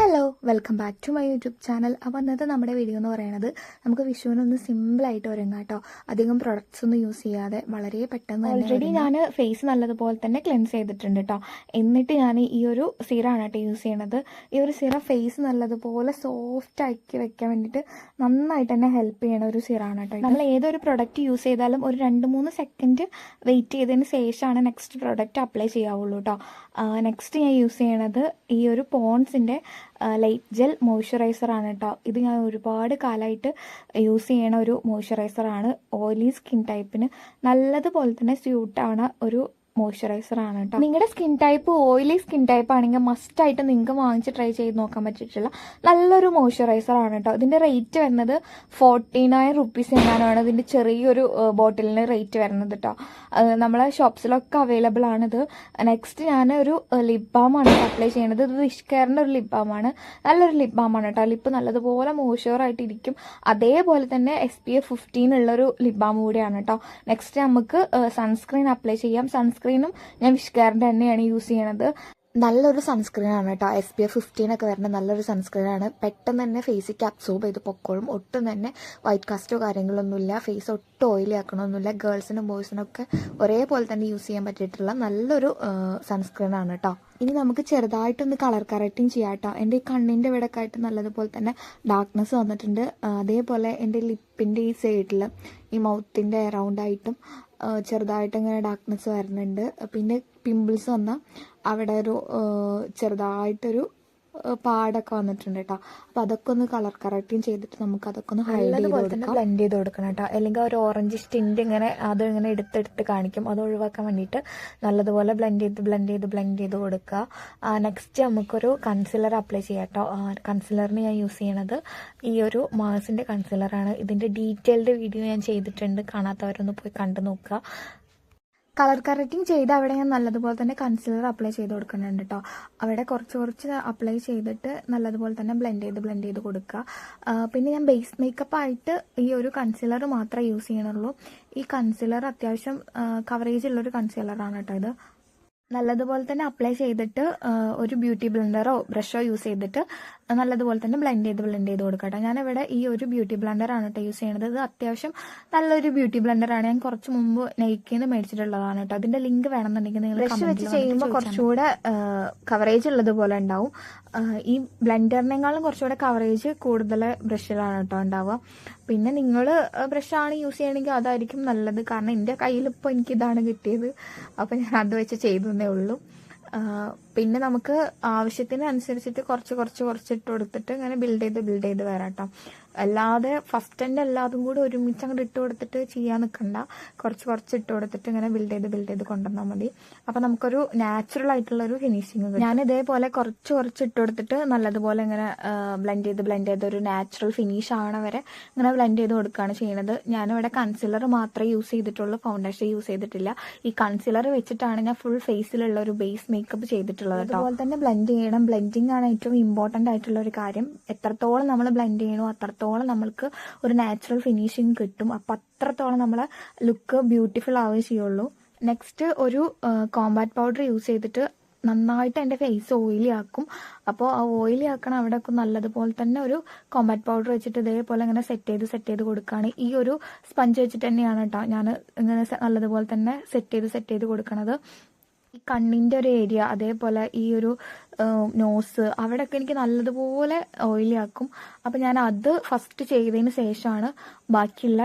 Hello welcome back to my YouTube channel അപ്പോൾ അന്നത്തെ നമ്മുടെ വീഡിയോ എന്ന് പറയുന്നത് നമുക്ക് വിഷുവിനൊന്ന് സിമ്പിളായിട്ട് ഒരുങ്ങാം കേട്ടോ. അധികം പ്രൊഡക്ട്സ് ഒന്നും യൂസ് ചെയ്യാതെ വളരെ പെട്ടെന്ന് ഓൾറെഡി ഞാൻ ഫേസ് നല്ലതുപോലെ തന്നെ ക്ലെൻസ് ചെയ്തിട്ടുണ്ട് കേട്ടോ. എന്നിട്ട് ഞാൻ ഈ ഒരു സിറാണ് കേട്ടോ യൂസ് ചെയ്യണത്. ഈ ഒരു സിറ ഫേസ് നല്ലതുപോലെ സോഫ്റ്റ് ആക്കി വെക്കാൻ വേണ്ടിയിട്ട് നന്നായിട്ട് തന്നെ ഹെൽപ്പ് ചെയ്യണ ഒരു സിറാണ് കേട്ടോ നമ്മൾ ഏതൊരു പ്രൊഡക്റ്റ് യൂസ് ചെയ്താലും ഒരു രണ്ട് മൂന്ന് സെക്കൻഡ് വെയിറ്റ് ചെയ്തതിന് ശേഷമാണ് നെക്സ്റ്റ് പ്രൊഡക്റ്റ് അപ്ലൈ ചെയ്യാവുള്ളൂ കേട്ടോ. നെക്സ്റ്റ് ഞാൻ യൂസ് ചെയ്യണത് ഈ ഒരു പോൺസിന്റെ ലൈറ്റ് ജെൽ മോയ്സ്ചറൈസർ ആണ് കേട്ടോ ഇത് ഞാൻ ഒരുപാട് കാലമായിട്ട് യൂസ് ചെയ്യണ ഒരു മോയ്സ്ചറൈസർ ആണ്. ഓയിലി സ്കിൻ ടൈപ്പിന് നല്ലതുപോലെ തന്നെ സ്യൂട്ടാണ് ഒരു മോയ്സ്ചറൈസർ ആണ് കേട്ടോ നിങ്ങളുടെ skin type oily skin type ആണെങ്കിൽ മസ്റ്റ് ആയിട്ട് നിങ്ങൾക്ക് വാങ്ങിച്ച് ട്രൈ ചെയ്ത് നോക്കാൻ പറ്റിയിട്ടുള്ള നല്ലൊരു മോയ്സ്ചറൈസർ ആണ് കേട്ടോ ഇതിന്റെ റേറ്റ് വരുന്നത് ഫോർട്ടി നയൻ റുപ്പീസ് എങ്ങാനാണ് ഇതിന്റെ ചെറിയൊരു ബോട്ടിലിന് റേറ്റ് വരുന്നത് കേട്ടോ നമ്മളെ ഷോപ്സിലൊക്കെ അവൈലബിൾ ആണിത് നെക്സ്റ്റ് ഞാൻ ഒരു ലിപ് ബാം ആണ് അപ്ലൈ ചെയ്യുന്നത് ഇത് വിഷ്കറിന്റെ ഒരു ലിപ് ബാം ആണ്. നല്ലൊരു ലിപ് ബാം ആണ് കേട്ടോ ലിപ്പ് നല്ലതുപോലെ ആയിട്ട് ഇരിക്കും. അതേപോലെ തന്നെ എസ് പി എഫ് ഫിഫ്റ്റീൻ ഉള്ളൊരു ലിപ് ബാം കൂടിയാണ് കേട്ടോ നെക്സ്റ്റ് നമുക്ക് സൺസ്ക്രീൻ അപ്ലൈ ചെയ്യാം. സൺസ്ക്രീനും ഞാൻ വിഷ്കെയറിന്റെ എണ്ണയാണ് യൂസ് ചെയ്യണത്. നല്ലൊരു സൺസ്ക്രീനാണ് കേട്ടോ. എസ് പി എഫ് ഫിഫ്റ്റീൻ ഒക്കെ വരുന്ന നല്ലൊരു സൺസ്ക്രീനാണ് പെട്ടെന്ന് തന്നെ ഫേസിക്ക് അബ്സോർബ് ചെയ്ത് പൊക്കോളും. ഒട്ടും തന്നെ വൈറ്റ് കാസ്റ്റോ കാര്യങ്ങളൊന്നുമില്ല. ഫേസ് ഒട്ടും ഓയിലി ആക്കണമൊന്നുമില്ല. ഗേൾസിനും ബോയ്സിനും ഒക്കെ ഒരേപോലെ തന്നെ യൂസ് ചെയ്യാൻ പറ്റിയിട്ടുള്ള നല്ലൊരു സൺസ്ക്രീനാണ് കേട്ടോ. ഇനി നമുക്ക് ചെറുതായിട്ടൊന്ന് കളർ കറക്റ്റിംഗ് ചെയ്യാം കേട്ടോ എന്റെ ഈ കണ്ണിന്റെ ഇവിടെയൊക്കെ നല്ലതുപോലെ തന്നെ ഡാർക്ക്നെസ് വന്നിട്ടുണ്ട്. അതേപോലെ എന്റെ ലിപ്പിന്റെ ഈ സൈഡിൽ ഈ മൗത്തിന്റെ അറൗണ്ടായിട്ടും ചെറുതായിട്ട് ഇങ്ങനെ ഡാർക്ക്നെസ് വരുന്നുണ്ട്. പിന്നെ പിമ്പിൾസ് വന്നാൽ അവിടെ ഒരു ചെറുതായിട്ടൊരു പാടൊക്കെ വന്നിട്ടുണ്ട് കേട്ടോ അപ്പോൾ അതൊക്കെ ഒന്ന് കളർ കറക്റ്റിങ് ചെയ്തിട്ട് നമുക്ക് അതൊക്കെ ഒന്ന് ചെയ്ത് കൊടുക്കാം. ബ്ലെൻഡ് ചെയ്ത് കൊടുക്കണം കേട്ടോ അല്ലെങ്കിൽ ഒരു ഓറഞ്ച് സ്റ്റിൻഡ് ഇങ്ങനെ അത് ഇങ്ങനെ എടുത്തെടുത്ത് കാണിക്കും. അത് ഒഴിവാക്കാൻ വേണ്ടിയിട്ട് നല്ലതുപോലെ ബ്ലെൻഡ് ചെയ്ത് ബ്ലെൻഡ് ചെയ്ത് ബ്ലെൻഡ് ചെയ്ത് കൊടുക്കുക. നെക്സ്റ്റ് നമുക്കൊരു കൺസിലർ അപ്ലൈ ചെയ്യാം കേട്ടോ കൺസിലറിന് ഞാൻ യൂസ് ചെയ്യണത് ഈ ഒരു മാസിന്റെ കൺസിലറാണ് ഇതിന്റെ ഡീറ്റെയിൽഡ് വീഡിയോ ഞാൻ ചെയ്തിട്ടുണ്ട്. കാണാത്തവരൊന്ന് പോയി കണ്ടു നോക്കുക. കളർ കറക്റ്റിംഗ് ചെയ്ത് അവിടെ ഞാൻ നല്ലതുപോലെ തന്നെ കൺസീലർ അപ്ലൈ ചെയ്ത് കൊടുക്കുന്നുണ്ട് കേട്ടോ അവിടെ കുറച്ച് കുറച്ച് അപ്ലൈ ചെയ്തിട്ട് നല്ലതുപോലെ തന്നെ ബ്ലെൻഡ് ചെയ്ത് ബ്ലെൻഡ് ചെയ്ത് കൊടുക്കുക. പിന്നെ ഞാൻ ബേസ് മേക്കപ്പ് ആയിട്ട് ഈ ഒരു കൺസീലർ മാത്രമേ യൂസ് ചെയ്യണുള്ളൂ. ഈ കൺസീലർ അത്യാവശ്യം കവറേജ് ഉള്ളൊരു കൺസിലറാണ് കേട്ടോ ഇത്. നല്ലതുപോലെ തന്നെ അപ്ലൈ ചെയ്തിട്ട് ഒരു ബ്യൂട്ടി ബ്ലെൻഡറോ ബ്രഷോ യൂസ് ചെയ്തിട്ട് നല്ലതുപോലെ തന്നെ ബ്ലെൻഡ് ചെയ്ത് ബ്ലെൻഡ് ചെയ്ത് കൊടുക്കട്ടെ. ഞാനിവിടെ ഈ ഒരു ബ്യൂട്ടി ബ്ലെൻഡറാണ് കേട്ടോ യൂസ് ചെയ്യണത്. ഇത് അത്യാവശ്യം നല്ലൊരു ബ്യൂട്ടി ബ്ലെൻഡറാണ് ഞാൻ കുറച്ച് മുമ്പ് നെയ്ക്കിന്ന് മേടിച്ചിട്ടുള്ളതാണ് കേട്ടോ അതിന്റെ ലിങ്ക് വേണമെന്നുണ്ടെങ്കിൽ നിങ്ങൾ ബ്രഷ് വെച്ച് ചെയ്യുമ്പോൾ കുറച്ചുകൂടെ കവറേജ് ഉള്ളതുപോലെ ഉണ്ടാവും. ഈ ബ്ലെൻഡറിനേക്കാളും കുറച്ചുകൂടെ കവറേജ് കൂടുതൽ ബ്രഷിലാണ് കേട്ടോ ഉണ്ടാവുക. പിന്നെ നിങ്ങൾ ബ്രഷാണ് യൂസ് ചെയ്യണമെങ്കിൽ അതായിരിക്കും നല്ലത്. കാരണം എന്റെ കയ്യിലിപ്പോൾ എനിക്കിതാണ് കിട്ടിയത്. അപ്പോൾ ഞാൻ അത് വെച്ച് ചെയ്തതേ ഉള്ളൂ. പിന്നെ നമുക്ക് ആവശ്യത്തിനനുസരിച്ചിട്ട് കുറച്ച് കുറച്ച് കുറച്ച് ഇട്ട് കൊടുത്തിട്ട് ഇങ്ങനെ ബിൽഡ് ചെയ്ത് ബിൽഡ് ചെയ്ത് വരാം കേട്ടോ അല്ലാതെ ഫസ്റ്റ് എന്റെ എല്ലാതും കൂടി ഒരുമിച്ച് അങ്ങോട്ട് ഇട്ട് കൊടുത്തിട്ട് ചെയ്യാൻ നിൽക്കണ്ട കുറച്ച് കുറച്ച് ഇട്ട് കൊടുത്തിട്ട് ഇങ്ങനെ ബിൽഡ് ചെയ്ത് ബിൽഡ് ചെയ്ത് കൊണ്ടുവന്നാൽ മതി. അപ്പം നമുക്കൊരു നാച്ചുറൽ ആയിട്ടുള്ള ഒരു ഫിനിഷിങ് ഞാൻ ഇതേപോലെ കുറച്ച് കുറച്ച് ഇട്ട് കൊടുത്തിട്ട് നല്ലതുപോലെ ഇങ്ങനെ ബ്ലെൻഡ് ചെയ്ത് ബ്ലെൻഡ് ചെയ്ത് ഒരു നാച്ചുറൽ ഫിനിഷ് ആവണ വരെ ഇങ്ങനെ ബ്ലെൻഡ് ചെയ്ത് കൊടുക്കുകയാണ് ചെയ്യുന്നത് ഞാനിവിടെ കൺസിലർ മാത്രമേ യൂസ് ചെയ്തിട്ടുള്ളൂ ഫൗണ്ടേഷൻ യൂസ് ചെയ്തിട്ടില്ല. ഈ കൺസിലർ വെച്ചിട്ടാണ് ഞാൻ ഫുൾ ഫേസിലുള്ള ഒരു ബേസ് മേക്കപ്പ് ചെയ്തിട്ടുള്ളത് അതുപോലെ തന്നെ ബ്ലെൻഡ് ചെയ്യണം. ബ്ലെൻഡിങ് ആണ് ഏറ്റവും ഇമ്പോർട്ടന്റ് ആയിട്ടുള്ള ഒരു കാര്യം. എത്രത്തോളം നമ്മൾ ബ്ലെൻഡ് ചെയ്യണോ അത്രത്തോളം നമ്മൾക്ക് ഒരു നാച്ചുറൽ ഫിനിഷിങ് കിട്ടും. അപ്പം അത്രത്തോളം നമ്മളെ ലുക്ക് ബ്യൂട്ടിഫുൾ ആവുകയും ചെയ്യുള്ളൂ. നെക്സ്റ്റ് ഒരു കോമ്പാക്ട് പൗഡർ യൂസ് ചെയ്തിട്ട് നന്നായിട്ട് എന്റെ ഫേസ് ഓയിലി ആക്കും. അപ്പോൾ ആ ഓയിലി ആക്കണ അവിടെയൊക്കെ നല്ലതുപോലെ തന്നെ ഒരു കോമ്പാക്ട് പൗഡർ വെച്ചിട്ട് ഇതേപോലെ ഇങ്ങനെ സെറ്റ് ചെയ്ത് സെറ്റ് ചെയ്ത് കൊടുക്കുകയാണ്. ഈ ഒരു സ്പഞ്ച് വെച്ചിട്ട് തന്നെയാണ് കേട്ടോ ഞാൻ ഇങ്ങനെ നല്ലതുപോലെ തന്നെ സെറ്റ് ചെയ്ത് സെറ്റ് ചെയ്ത് കൊടുക്കണത്. ഈ കണ്ണിന്റെ ഒരു ഏരിയ അതേപോലെ ഈ ഒരു നോസ് അവിടെയൊക്കെ എനിക്ക് നല്ലതുപോലെ ഓയിലി ആക്കും. അപ്പം ഞാൻ അത് ഫസ്റ്റ് ചെയ്തതിന് ശേഷമാണ് ബാക്കിയുള്ള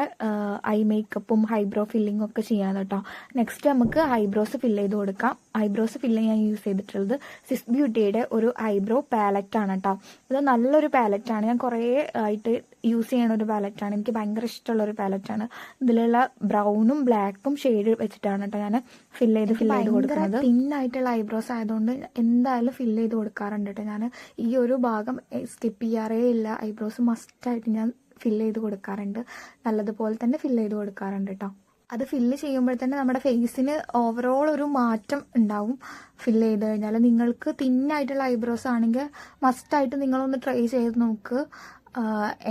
ഐ മേക്കപ്പും ഹൈബ്രോ ഫില്ലിങ്ങും ഒക്കെ ചെയ്യാൻ കേട്ടോ. നെക്സ്റ്റ് നമുക്ക് ഐബ്രോസ് ഫില്ല് ചെയ്ത് കൊടുക്കാം. ഐബ്രോസ് ഫില്ല് ഞാൻ യൂസ് ചെയ്തിട്ടുള്ളത് സിസ് ബ്യൂട്ടിയുടെ ഒരു ഐബ്രോ പാലറ്റ് ആണ് കേട്ടോ. ഇത് നല്ലൊരു പാലറ്റാണ് ഞാൻ കുറേ ആയിട്ട് യൂസ് ചെയ്യണ ഒരു പാലറ്റാണ് എനിക്ക് ഭയങ്കര ഇഷ്ടമുള്ള ഒരു പാലറ്റാണ് ഇതിലുള്ള ബ്രൗണും ബ്ലാക്കും ഷെയ്ഡ് വെച്ചിട്ടാണ് കേട്ടോ ഞാൻ ഫില്ല് ചെയ്ത് ഫില്ല് ചെയ്ത് കൊടുക്കുന്നത്. തിന്നായിട്ടുള്ള ഐബ്രോസ് ആയതുകൊണ്ട് എന്തായാലും ഫില്ല് ചെയ്ത് കൊടുക്കാറുണ്ട് കേട്ടോ ഞാൻ ഈ ഒരു ഭാഗം സ്കിപ്പ് ചെയ്യാറേ ഇല്ല. ഐബ്രോസ് മസ്റ്റായിട്ട് ഞാൻ ഫില്ല് ചെയ്ത് കൊടുക്കാറുണ്ട്. നല്ലതുപോലെ തന്നെ ഫില്ല് ചെയ്ത് കൊടുക്കാറുണ്ട് കേട്ടോ അത് ഫില്ല് ചെയ്യുമ്പോൾ തന്നെ നമ്മുടെ ഫേസിന് ഓവറോൾ ഒരു മാറ്റം ഉണ്ടാവും. ഫില്ല് ചെയ്ത് കഴിഞ്ഞാൽ നിങ്ങൾക്ക് തിന്നായിട്ടുള്ള ഐബ്രോസ് ആണെങ്കിൽ മസ്റ്റായിട്ട് നിങ്ങളൊന്ന് ട്രൈ ചെയ്ത് നോക്ക്.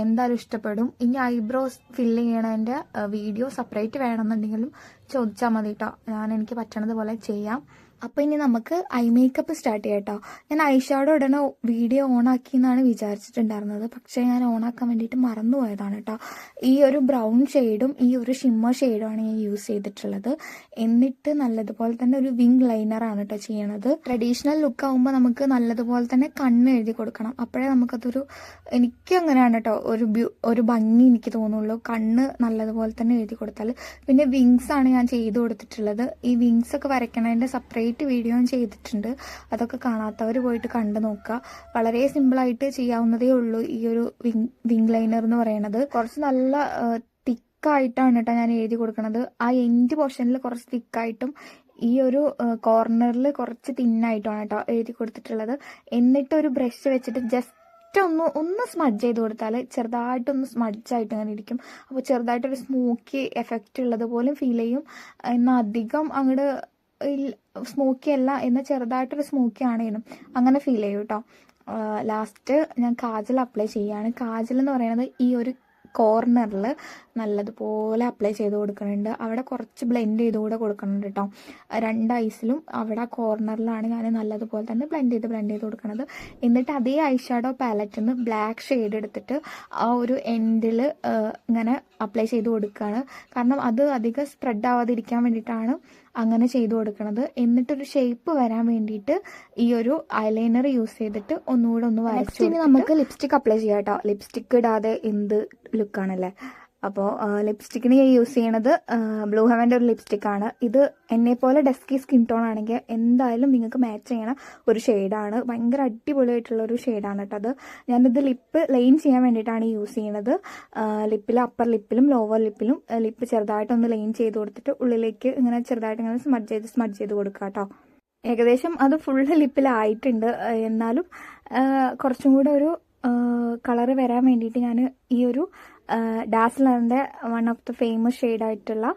എന്തായാലും ഇഷ്ടപ്പെടും. ഇനി ഐബ്രോസ് ഫില്ല് ചെയ്യണതിന്റെ വീഡിയോ സെപ്പറേറ്റ് വേണമെന്നുണ്ടെങ്കിലും ചോദിച്ചാൽ മതി കേട്ടോ ഞാൻ എനിക്ക് പറ്റണതുപോലെ ചെയ്യാം. അപ്പോൾ ഇനി നമുക്ക് ഐ മേക്കപ്പ് സ്റ്റാർട്ട് ചെയ്യാം കേട്ടോ. ഞാൻ ഐ ഉടനെ വീഡിയോ ഓൺ ആക്കി എന്നാണ് വിചാരിച്ചിട്ടുണ്ടായിരുന്നത്. പക്ഷേ ഞാൻ ഓണാക്കാൻ വേണ്ടിയിട്ട് മറന്നു പോയതാണ് കേട്ടോ. ഈ ഒരു ബ്രൗൺ ഷെയ്ഡും ഈ ഒരു ഷിമ്മർ ഷെയ്ഡുമാണ് ഞാൻ യൂസ് ചെയ്തിട്ടുള്ളത്. എന്നിട്ട് നല്ലതുപോലെ തന്നെ ഒരു വിങ് ലൈനറാണ് കേട്ടോ ചെയ്യണത്. ട്രഡീഷണൽ ലുക്ക് ആകുമ്പോൾ നമുക്ക് നല്ലതുപോലെ തന്നെ കണ്ണ് എഴുതി കൊടുക്കണം. അപ്പോഴേ നമുക്കതൊരു എനിക്ക് അങ്ങനെയാണ് കേട്ടോ. ഒരു ഒരു ഭംഗി എനിക്ക് തോന്നുള്ളൂ. കണ്ണ് നല്ലതുപോലെ തന്നെ എഴുതി കൊടുത്താൽ പിന്നെ വിങ്സ് ആണ് ഞാൻ ചെയ്തു കൊടുത്തിട്ടുള്ളത്. ഈ വിങ്സ് ഒക്കെ വരയ്ക്കണതിന്റെ സെപ്പറേറ്റ് വീഡിയോ വീഡിയോയും ചെയ്തിട്ടുണ്ട്. അതൊക്കെ കാണാത്തവർ പോയിട്ട് കണ്ടു നോക്കുക. വളരെ സിമ്പിളായിട്ട് ചെയ്യാവുന്നതേ ഉള്ളൂ ഈ ഒരു വിങ് വിങ് ലൈനർ എന്ന് പറയുന്നത് കുറച്ച് നല്ല തിക്കായിട്ടാണ് കേട്ടോ ഞാൻ എഴുതി കൊടുക്കുന്നത് ആ എൻഡ് പോർഷനിൽ കുറച്ച് തിക്കായിട്ടും ഈ ഒരു കോർണറിൽ കുറച്ച് തിന്നായിട്ടാണ് കേട്ടോ എഴുതി കൊടുത്തിട്ടുള്ളത്. എന്നിട്ട് ഒരു ബ്രഷ് വെച്ചിട്ട് ജസ്റ്റ് ഒന്ന് ഒന്ന് സ്മഡ്ജ് ചെയ്ത് കൊടുത്താൽ ചെറുതായിട്ടൊന്ന് സ്മഡ്ജായിട്ട് അങ്ങനെ ഇരിക്കും. അപ്പോൾ ചെറുതായിട്ടൊരു സ്മോക്കി എഫക്റ്റ് ഉള്ളത് പോലും ഫീൽ ചെയ്യും. എന്നാൽ അധികം അങ്ങോട്ട് സ്മോക്കി അല്ല എന്നാൽ ചെറുതായിട്ടൊരു സ്മോക്കി ആണേലും അങ്ങനെ ഫീൽ ചെയ്യും കേട്ടോ ലാസ്റ്റ് ഞാൻ കാജൽ അപ്ലൈ ചെയ്യാണ്. കാജൽ എന്ന് പറയുന്നത് ഈ ഒരു കോർണറിൽ നല്ലതുപോലെ അപ്ലൈ ചെയ്ത് കൊടുക്കുന്നുണ്ട്. അവിടെ കുറച്ച് ബ്ലെൻഡ് ചെയ്ത് കൂടെ കൊടുക്കുന്നുണ്ട് കേട്ടോ രണ്ട് ഐസിലും അവിടെ ആ കോർണറിലാണ് ഞാൻ നല്ലതുപോലെ തന്നെ ബ്ലെൻഡ് ചെയ്ത് ബ്ലെൻഡ് ചെയ്ത് കൊടുക്കുന്നത്. എന്നിട്ട് അതേ ഐ ഷാഡോ പാലറ്റിൽ നിന്ന് ബ്ലാക്ക് ഷെയ്ഡ് എടുത്തിട്ട് ആ ഒരു എൻഡിൽ ഇങ്ങനെ അപ്ലൈ ചെയ്ത് കൊടുക്കുകയാണ് കാരണം അത് അധികം സ്പ്രെഡ് ആവാതിരിക്കാൻ വേണ്ടിയിട്ടാണ് അങ്ങനെ ചെയ്തു കൊടുക്കുന്നത് എന്നിട്ടൊരു ഷേപ്പ് വരാൻ വേണ്ടിയിട്ട് ഈ ഒരു ഐലൈനർ യൂസ് ചെയ്തിട്ട് ഒന്നുകൂടെ ഒന്ന് വരച്ചു നമുക്ക് ലിപ്സ്റ്റിക് അപ്ലൈ ചെയ്യാം കേട്ടോ ലിപ്സ്റ്റിക് ഇടാതെ എന്ത് ലുക്കാണല്ലേ? അപ്പോൾ ലിപ്സ്റ്റിക്കിന് ഞാൻ യൂസ് ചെയ്യണത് ബ്ലൂ ഹെവന്റെ ഒരു ലിപ്സ്റ്റിക്കാണ്. ഇത് എന്നെ പോലെ ഡെസ്കി സ്കിൻ ടോൺ ആണെങ്കിൽ എന്തായാലും നിങ്ങൾക്ക് മാച്ച് ചെയ്യണ ഒരു ഷെയ്ഡാണ്. ഭയങ്കര അടിപൊളിയായിട്ടുള്ള ഒരു ഷെയ്ഡാണ് കേട്ടോ അത്. ഞാനിത് ലിപ്പ് ലൈൻ ചെയ്യാൻ വേണ്ടിയിട്ടാണ് യൂസ് ചെയ്യണത്. ലിപ്പിൽ അപ്പർ ലിപ്പിലും ലോവർ ലിപ്പിലും ലിപ്പ് ചെറുതായിട്ടൊന്ന് ലൈൻ ചെയ്ത് കൊടുത്തിട്ട് ഉള്ളിലേക്ക് ഇങ്ങനെ ചെറുതായിട്ട് ഇങ്ങനെ സ്മഡ് ചെയ്ത് സ്മഡ് ചെയ്ത് കൊടുക്കുക കേട്ടോ. ഏകദേശം അത് ഫുള്ള് ലിപ്പിലായിട്ടുണ്ട്. എന്നാലും കുറച്ചും കൂടെ ഒരു കളറ് വരാൻ വേണ്ടിയിട്ട് ഞാൻ ഈ ഒരു ഡാസ്ലറിന്റെ വൺ ഓഫ് ദ ഫേമസ് ഷെയ്ഡായിട്ടുള്ള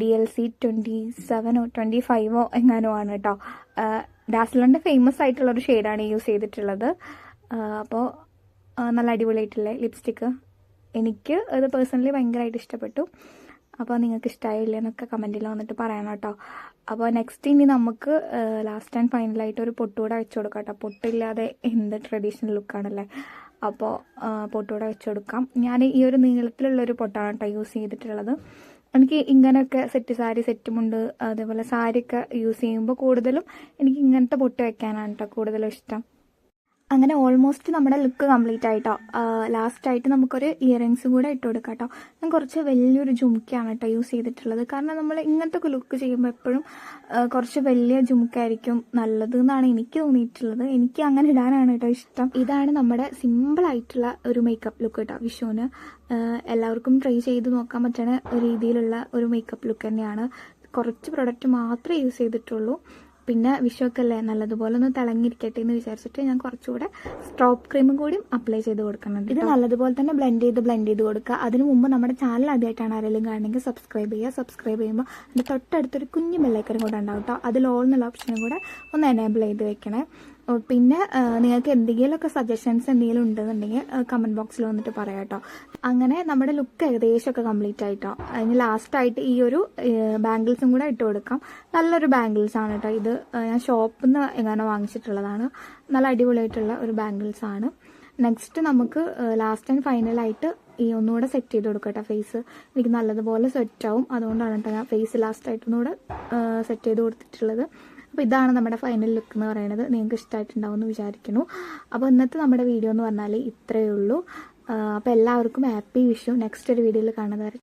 ഡി എൽ സി ട്വന്റി സെവനോ ട്വന്റി ഫൈവോ എങ്ങാനോ ആണ് കേട്ടോ. ഡാസ്ലറിന്റെ ഫേമസ് ആയിട്ടുള്ള ഒരു ഷെയ്ഡാണ് യൂസ് ചെയ്തിട്ടുള്ളത്. അപ്പോൾ നല്ല അടിപൊളിയായിട്ടുള്ള ലിപ്സ്റ്റിക്ക് എനിക്ക് അത് പേഴ്സണലി ഭയങ്കരമായിട്ട് ഇഷ്ടപ്പെട്ടു. അപ്പോൾ നിങ്ങൾക്ക് ഇഷ്ടമായില്ലേ എന്നൊക്കെ കമന്റിൽ വന്നിട്ട് പറയണം കേട്ടോ. അപ്പോൾ നെക്സ്റ്റ് ഇനി നമുക്ക് ലാസ്റ്റ് ആൻഡ് ഫൈനലായിട്ട് ഒരു പൊട്ടുകൂടെ വെച്ച് കൊടുക്കാം കേട്ടോ. പൊട്ടില്ലാതെ എന്ത് ട്രഡീഷണൽ ലുക്കാണല്ലേ അപ്പോൾ പൊട്ടുകൂടെ വെച്ച് കൊടുക്കാം. ഞാൻ ഈ ഒരു നീളത്തിലുള്ളൊരു പൊട്ടാണ് കേട്ടോ യൂസ് ചെയ്തിട്ടുള്ളത്. എനിക്ക് ഇങ്ങനെയൊക്കെ സെറ്റ് സാരി സെറ്റുമുണ്ട് അതേപോലെ സാരിയൊക്കെ യൂസ് ചെയ്യുമ്പോൾ കൂടുതലും എനിക്ക് ഇങ്ങനത്തെ പൊട്ട് വെക്കാനാണ് കേട്ടോ കൂടുതലും ഇഷ്ടം. അങ്ങനെ ഓൾമോസ്റ്റ് നമ്മുടെ ലുക്ക് കംപ്ലീറ്റ് ആയിട്ടോ. ലാസ്റ്റ് ആയിട്ട് നമുക്കൊരു ഇയറിങ്സ് കൂടെ ഇട്ട് കൊടുക്കാം കേട്ടോ ഞാൻ കുറച്ച് വലിയൊരു ജുമുക്കയാണ് കേട്ടോ യൂസ് ചെയ്തിട്ടുള്ളത്. കാരണം നമ്മൾ ഇങ്ങനത്തെ ഒക്കെ ലുക്ക് ചെയ്യുമ്പോൾ എപ്പോഴും കുറച്ച് വലിയ ജുമുക്കായിരിക്കും നല്ലത് എന്നാണ് എനിക്ക് തോന്നിയിട്ടുള്ളത്. എനിക്ക് അങ്ങനെ ഇടാനാണ് കേട്ടോ ഇഷ്ടം. ഇതാണ് നമ്മുടെ സിമ്പിൾ ആയിട്ടുള്ള ഒരു മേക്കപ്പ് ലുക്ക് കേട്ടോ വിഷുവിന്. എല്ലാവർക്കും ട്രൈ ചെയ്ത് നോക്കാൻ പറ്റുന്ന രീതിയിലുള്ള ഒരു മേക്കപ്പ് ലുക്ക് തന്നെയാണ്. കുറച്ച് പ്രൊഡക്റ്റ് മാത്രമേ യൂസ് ചെയ്തിട്ടുള്ളൂ. പിന്നെ വിഷുവൊക്കെ അല്ലേ നല്ലതുപോലെ ഒന്ന് തിളങ്ങിയിരിക്കട്ടെ എന്ന് വിചാരിച്ചിട്ട് ഞാൻ കുറച്ചുകൂടെ സ്ട്രോപ്പ് ക്രീമും കൂടി അപ്ലൈ ചെയ്ത് കൊടുക്കുന്നുണ്ട് ഇത് നല്ലതുപോലെ തന്നെ ബ്ലെൻഡ് ചെയ്ത് ബ്ലെൻഡ് ചെയ്ത് കൊടുക്കുക. അതിന് മുമ്പ് നമ്മുടെ ചാനൽ ആദ്യമായിട്ടാണ് ആരെങ്കിലും കാണണമെങ്കിൽ സബ്സ്ക്രൈബ് ചെയ്യുക. സബ്സ്ക്രൈബ് ചെയ്യുമ്പോൾ അതിന്റെ തൊട്ടടുത്തൊരു കുഞ്ഞു ബെല്ലൈക്കനും കൂടെ ഉണ്ടാവും കേട്ടോ അതിൽ ഓൾ എന്നുള്ള ഓപ്ഷനും കൂടെ ഒന്ന് എനേബിൾ ചെയ്ത് വെക്കണേ. പിന്നെ നിങ്ങൾക്ക് എന്തെങ്കിലുമൊക്കെ സജഷൻസ് എന്തെങ്കിലും ഉണ്ടെന്നുണ്ടെങ്കിൽ കമന്റ് ബോക്സിൽ വന്നിട്ട് പറയാം കേട്ടോ. അങ്ങനെ നമ്മുടെ ലുക്ക് ഏകദേശമൊക്കെ കംപ്ലീറ്റ് ആയിട്ടോ. അതിന് ലാസ്റ്റായിട്ട് ഈ ഒരു ബാംഗിൾസും കൂടെ ഇട്ട് കൊടുക്കാം. നല്ലൊരു ബാംഗിൾസ് ആണ് കേട്ടോ ഇത്. ഞാൻ ഷോപ്പിൽ നിന്ന് എങ്ങനെ വാങ്ങിച്ചിട്ടുള്ളതാണ്. നല്ല അടിപൊളിയായിട്ടുള്ള ഒരു ബാംഗിൾസ് ആണ്. നെക്സ്റ്റ് നമുക്ക് ലാസ്റ്റ് ആൻഡ് ഫൈനൽ ആയിട്ട് ഈ ഒന്നുകൂടെ സെറ്റ് ചെയ്ത് കൊടുക്കട്ടെ ഫേസ് എനിക്ക് നല്ലതുപോലെ സെറ്റ് ആവും. അതുകൊണ്ടാണ് കേട്ടോ ഞാൻ ഫേസ് ലാസ്റ്റ് ഒന്നുകൂടെ സെറ്റ് ചെയ്ത് കൊടുത്തിട്ടുള്ളത്. അപ്പോൾ ഇതാണ് നമ്മുടെ ഫൈനൽ ലുക്ക് എന്ന് പറയുന്നത്. നിങ്ങൾക്ക് ഇഷ്ടമായിട്ടുണ്ടാവും എന്ന് വിചാരിക്കുന്നു. അപ്പോൾ ഇന്നത്തെ നമ്മുടെ വീഡിയോ എന്ന് പറഞ്ഞാൽ ഇത്രയേ ഉള്ളൂ. അപ്പോൾ എല്ലാവർക്കും ഹാപ്പി വിഷു നെക്സ്റ്റ് ഒരു വീഡിയോയിൽ കാണുന്നവരെ